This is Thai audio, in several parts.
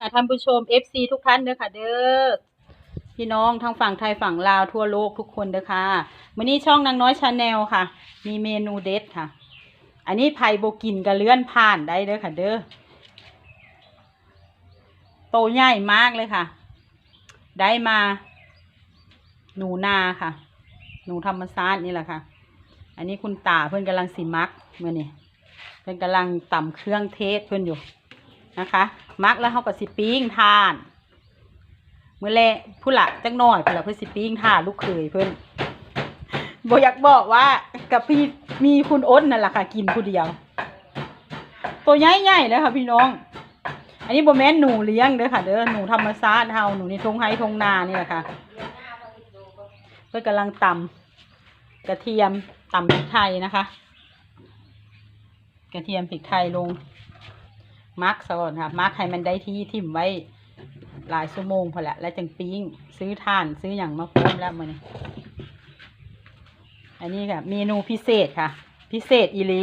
ค่ะท่านผู้ชม FC ทุกท่านเด้อค่ะ เด้อพี่น้องทั้งฝั่งไทยฝั่งลาวทั่วโลกทุกคนเด้อค่ะมื้อนี้ช่องนางน้อยชาแนลค่ะ มีเมนูเด็ดค่ะ อันนี้ไผ่โบกินกระเลื่อนผ่านได้เด้อค่ะ เด้อโตใหญ่มากเลยค่ะ ได้มา หนูนาค่ะ หนูธรรมชาตินี่แหละค่ะ อันนี้คุณตาเพื่อนกำลังสิมักเมื่อนี่เพื่อนกำลังต่ำเครื่องเทศเพื่อนอยู่ นะคะมักแล้วเขาก็สิปิ้งทานเมื่อแรกผู้หลักจังหน่อยเพื่อนละเพื่อสิปิ้งทานลูกเขยเพื่อนบอยากบอกว่ากับพี่มีคุณอ้นนั่นแหละค่ะกินผู้เดียว ตัวใหญ่ๆเลยค่ะพี่น้อง อันนี้โบแม่นหนูเลี้ยงเด้อค่ะเด้อหนูธรรมชาติเฮาหนูในทงไฮทงนานี่แหละค่ะเพื่อนกำลังตำกระเทียมตำพริกไทยนะคะ กระเทียมพริกไทยลง มักซะก่อนค่ะมักให้มันได้ที่ทิ่มไว้หลายชั่วโมงพอละแล้วจังปิ้งซื้อถ่านซื้ออย่างมาพร้อมแล้วมือนี้อันนี้ค่ะเมนูพิเศษค่ะ พิเศษอีหลี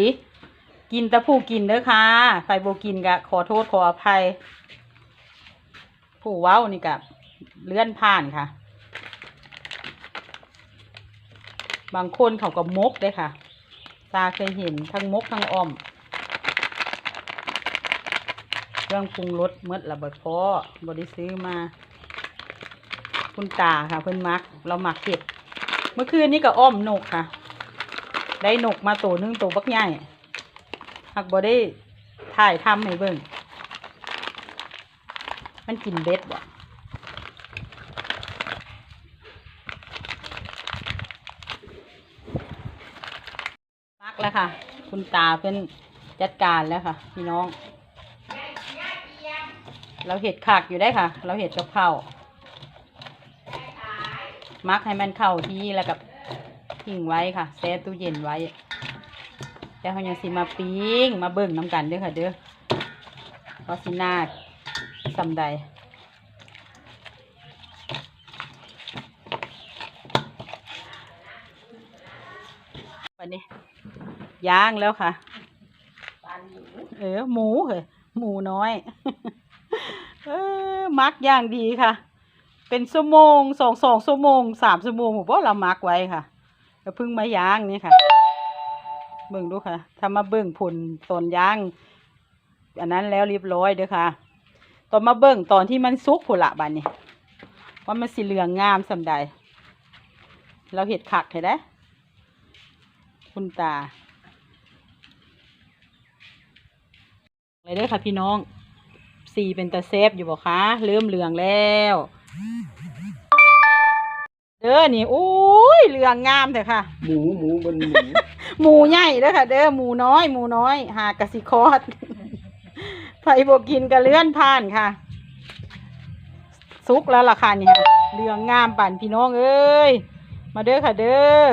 กินตะผู้กินเด้อค่ะไฟโบกินกะขอโทษขออภัย ผู้เว้านี่กับเลื่อนผ่านค่ะ บางคนเขาก็มกเด้ค่ะตาเคยเห็นทั้งมกทั้งอ้อม เค รื่องปรุงรสเมดละบดพอบได้ซื้อมา คุณตาค่ะเพิ่นมัก เราหมักเห็ดเมื่อคืนนี้ก็อ้อมนกค่ะ ได้นกมาตัวหนึงตัวบักใหญ่หักบ่ได้ถ่ายทำให้เบิ่งมันกินเบ็ดบ่มักแล้วค่ะ คุณตาเพิ่นจัดการแล้วค่ะ พี่น้อง เราเห็ดขากอยู่ได้ค่ะ เราเห็ดกับข้าวมักให้มันเข้าที่แล้วกับทิ้งไว้ค่ะแช่ตู้เย็นไว้แต่เขายังสิมาปิ้งมาเบิ่งน้ำกันเด้อค่ะเด้อว่าสินาสำใดวันนี้ย่างแล้วค่ะ เออหมูเหรอหมูน้อย มักอย่างดีค่ะ เป็นชั่วโมงสองสองชั่วโมงสามชั่วโมงผมว่าเรามักไว้ค่ะก็เพิ่งมาย่างนี่ค่ะ เบิ่งดูค่ะ ถ้ามาเบิ่งผลตอนย่าง อันนั้นแล้วเรียบร้อยเด้อค่ะ ตอนมาเบิ่งตอนที่มันสุกผลละบัดนี้ว่ามันสีเหลืองงามสำใด เราเห็ดขักเห็นได้คุณตาเลยเด้อค่ะพี่น้อง สีเป็นตาเซฟอยู่บ่คะเริ่มเหลืองแล้ว เด้อนี่โอ้ยเหลืองงามเถอะค่ะ หมูหมูบนหมูหมูใหญ่เด้อค่ะ เด้อหมูน้อย หมูน้อย หากะสิคอดไผบกินกระเลื่อนผ่านค่ะสุกแล้วล่ะค่ะนี่ค่ะเหลืองงามปั่นพี่น้องเอ้ยมาเด้อค่ะเด้อ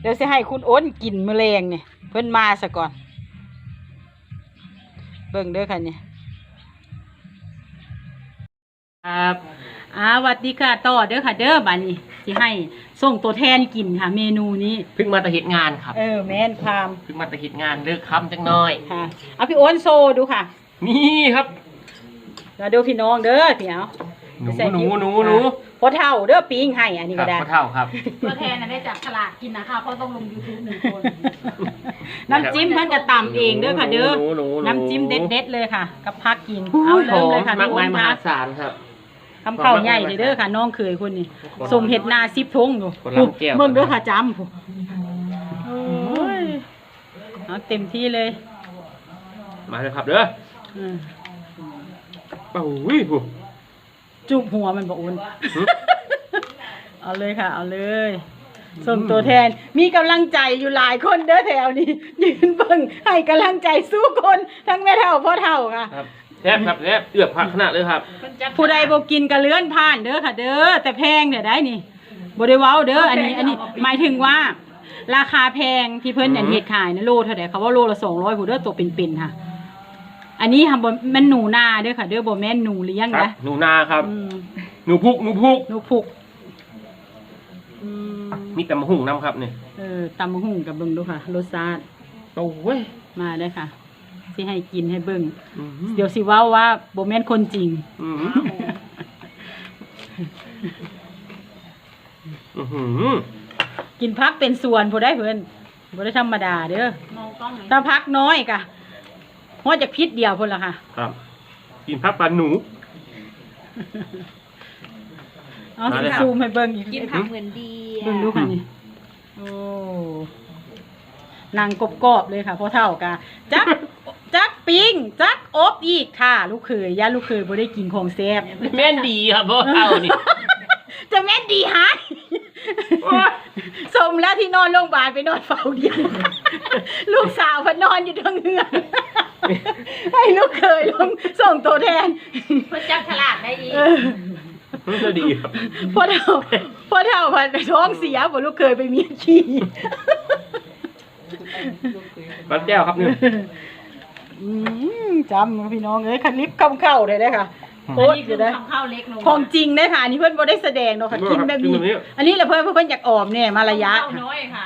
เดี๋ยวสิให้คุณอ้นกินมื้อแรงเนี่ยเพิ่นมาซะก่อน เบิ่งเด้อค่ะเนี่ย ครับอ่าสวัสดีค่ะต่อเด้อค่ะ เด้อบัดนี้สิให้ส่งตัวแทนกินค่ะ เมนูนี้ เพิ่งมาแตะเห็ดงานครับ เออแม่นความเพิ่งมาแตะเห็ดงานเลิกค้ำจังน้อย ค่ะเอาพี่โอนโซดูค่ะนี่ครับ แล้วดูพี่น้องเด้อเดี๋ยวหนูใส่หนูพริกหนูหนูพอเท่าเด้อปิ้งให้อันนี้ครัก็บได้ พ่อเท่าครับ ตัวแทนน่ะได้จากฉลากกินนะคะเพราะต้องลง YouTube หนึ่งคน น้ำจิ้มเพิ่นก็ตำเองเด้อค่ะเด้อหนูหนูหนูน้ำจิ้มเด็ดๆเลยค่ะ กับพักกินอุ้เอายหเริ่อมมเลยค่ะมากพี่โอมายนมค่ะหาศาลครับ คำเข้าใหญ่เด้อค่ะ น้องเคยคนนี้สมเห็ดนาซิบทงอยู่คนละแก้ว เบิ่งเด้อค่ะจำผู้โอ้ยเอาเต็มที่เลยมาเลยครับเด้ออืมโอ้ยผู้จุบหัวมันบอกอุ่นหึ เอาเลยค่ะ เอาเลยส่งตัวแทนมีกำลังใจอยู่หลายคนเด้อแถวนี้ยืนเบิ่งให้กำลังใจสู้คนทั้งแม่เท่าพ่อเท่าค่ะ ครับ แซ่บครับแซ่บเอือบผักขนาดเลยครับ ผู้ใดบ่กินก็เลื่อนผ่านเด้อค่ะ เด้อแต่แพงเด้อได้นี่บ่ได้เว้าเด้ออันนี้อันนี้หมายถึงว่า ราคาแพงที่เพิ่นอันอืมเฮ็ดขายนะโลเท่าใดเขาว่าโลละ200ผู้เด้อตัวเป็นๆค่ะ อันนี้ค่ะบ่แม่นหนูนาเด้อค่ะ เด้อบ่แม่นหนูเลี้ยงครับนะหนูนาครับ อืมหนูพุกหนูพุกหนูพุกอืมมีแต่มะหุ่งน้ำครับเนี่ยเออตำบักหุ่งกับเบิ่งดูค่ะรสชาติโอ้ยมาได้อค่ะ สิให้กินให้เบิ่งอืมเดี๋ยวสิเว้าว่าบ่แม่นคนจริงอืมอื้อหือกินพักเป็นส่วนผู้ได้เพิ่นบ่ได้ธรรมดาเด้อมองกล้องไหมถ้าพักน้อยกะฮอดจากพิษเดียวพุ่นล่ะค่ะ ครับ กินพักปลาหนูเอามาสิเลยครับซูมให้เบิ่งอีกกินผักเหมือนดีเบิ่งดูค่ะนี่โอ้นางกรอบๆเลยค่ะพ่อเฒ่ากะจักจัก ปิ้งจักอบอีกค่ะ ลูกเขยย่าลูกเขยบ่ได้กินของแซ่บแม่นดีครับพ่อเท่านี่จะแม่นดีหายโอ๊ยสมแล้วที่นอนโรงพยาบาลไปนอนเฝ้าเดียวลูกสาวเพนนอนอยู่ทั้งเฮือนให้ลูกเคยลงส่งตัวแทนเพื่อจับฉลากได้อีกเออมันจะดีครับพ่อเท่าพ่อเท่าพันท้องเสียบ่ลูกเคยไปเมียขี้ปลาแก้วครับนี่ อืมจำพี่น้องเอ้ยคันลิปคำเข้าเลยได้อค่ะโคอันตรนี้เลคือยได้อ ทำข้าวเล็กลงของจริงได้อค่ะอันนี้เพื่อนบ่ได้แสดงเนาะค่ะกินแบบนี้อันนี้แหละเพื่อนเพื่อนอยากออมเนี่ยมาระยะ ข้าวน้อยค่ะ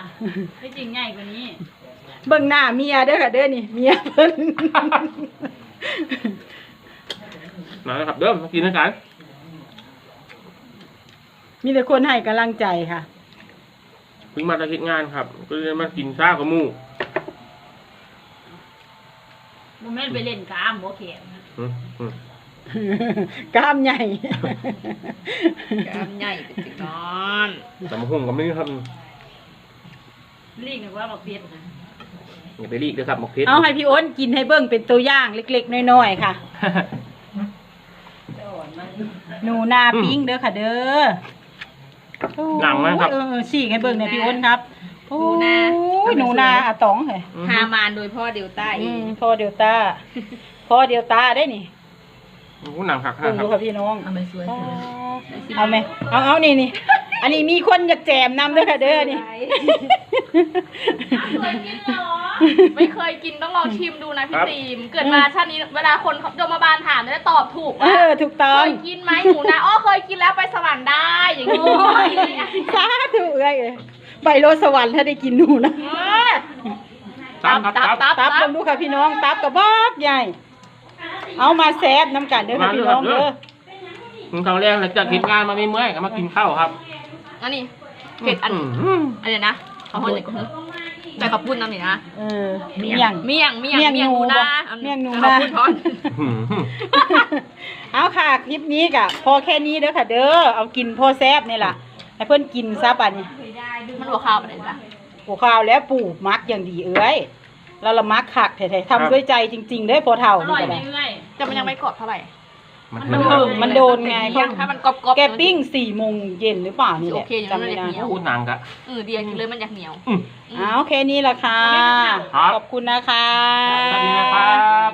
ไม่จริงใหญ่กว่านี้เบิ่งหน้าเมียเด้อค่ะเด้อนี่เมียเพิ่น มาแล้วครับเริ่มมากินด้วยกันมีแต่คนให้กำลังใจค่ะ เพิ่งมาจากเฮ็ดงานครับ ก็เลยมากินซ่ากับหมู โมเมนต์ไปเล่นกล้ามหัวแขนอืมอืมกล้ามใหญ่ กามใหญ่เป็นสินอนแต่มาหุ่งกับนี่ครับลีกนึกว่าเราเปลี่ยนนะอย่าไปรีกเลยครับหมกเพชรเอาให้พี่โอ้นกินให้เบิ่งเป็นตัวอย่างเล็กๆน้อยๆค่ะ หนูนาปิ้งเด้อค่ะเด้อหนังไหมครับ เออเออฉีกให้เบิ่งในอยพี่โอ้นครับ หนูนาโอ้ยหนูนาอะตองเหรออืมฮามานโดยพ่อเดลต้าเออืงมพ่อเดลต้าพ่อเดลต้าได้นี่โอ้โหหนังหักเบิ่งครัดูบค่ะพี่น้องเอาไปสวยอ๋อเอาไหมเอาเอานี่นี่อันนี้มีคนอยากแจมนำเด้อค่ะเด้อนี่ไม่เคยกินต้องลองชิมดูนะพี่ตีม เกิดมาชาตินี้เวลาคนโยมบาลถามจะได้ตอบถูกเอว่าอถูกต้เคองยกินไหมหนูนะอ้อเคยกินแล้วไปสวรรค์ได้อย่างนี้ สาธุเอ้ย ไปโลดสวรรค์ถ้าได้กินหนูนะตับครับตับตับตับลองดูค่ะพี่น้องตับกับบักใหญ่ เอามาแซบน้ำกันเด้อค่ะพี่น้องเด้อกินข้าวแรกหลังจากเฮ็ดงานมาไม่เมื่อยก็มากินข้าวครับอันนี้เผ็ดอันมอันนี้นะเอาคนไหนก็ใจขอบคุณน้ำนี่นะเออเมี่ยงเมี่ยงเมี่ยงเมี่ยงเมี่ยงหนูหนูนาบ่เมี่ยงหนูขอบนาคุณพ่ออืมเอาค่ะคลิปนี้กะพอแค่นี้เด้อค่ะ เด้อเอากินพอแซบนี่ล่ะ ให้เพิ่นกินซะป่ะนี่มันหัวข้าวอะไรล่ะปูข้าวแล้วปู่มักอย่างดีเอ้ยแล้วละมักคักแท้ๆทำด้วยใจจริงๆเด้อพอเฒ่าอนี่ร่อยก็ได้เรื่อยแต่มันยังไม่กรอบเท่าไหร่มันมันเถเออะอมันโดนไงถ้ามันกรอบๆแกปิ้งสี่โมงเย็นหรือเปล่านี่แหละโอเคอยู่จำไม่ได้มันละเอียดโอ้โหหนังกะเออเดียวกินเลยมันอยากเหนียวอืมเอาแค่นี้ละค่ะครับขอบคุณนะคะสวัสดีนะครับ